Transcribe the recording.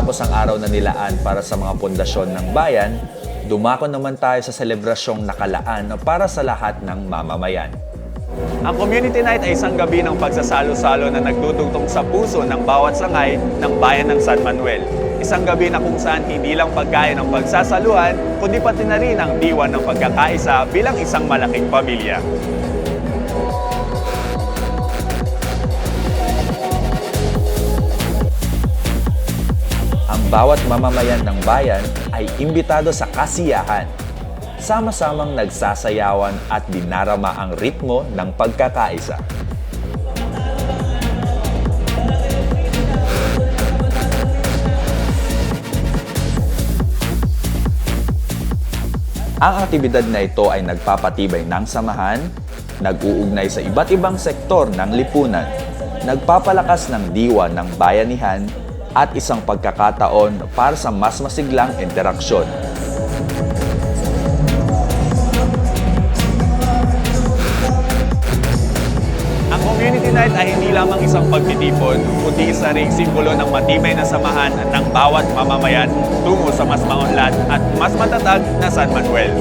Matapos ang araw na nilaan para sa mga pundasyon ng bayan, dumako naman tayo sa selebrasyong nakalaan para sa lahat ng mamamayan. Ang Community Night ay isang gabi ng pagsasalo-salo na nagdudugtong sa puso ng bawat sangay ng bayan ng San Manuel. Isang gabi na kung saan hindi lang pagkain ang pagsasaluhan, kundi pati na rin ang diwan ng pagkakaisa bilang isang malaking pamilya. Bawat mamamayan ng bayan ay imbitado sa kasiyahan. Sama-samang nagsasayawan at dinarama ang ritmo ng pagkakaisa. Ang aktibidad na ito ay nagpapatibay ng samahan, nag-uugnay sa iba't ibang sektor ng lipunan, nagpapalakas ng diwa ng bayanihan, at isang pagkakataon para sa mas masiglang interaksyon. Ang Community Night ay hindi lamang isang pagtitipon, kundi isa ring simbolo ng matibay na samahan ng bawat mamamayan tungo sa mas maunlad at mas matatag na San Manuel.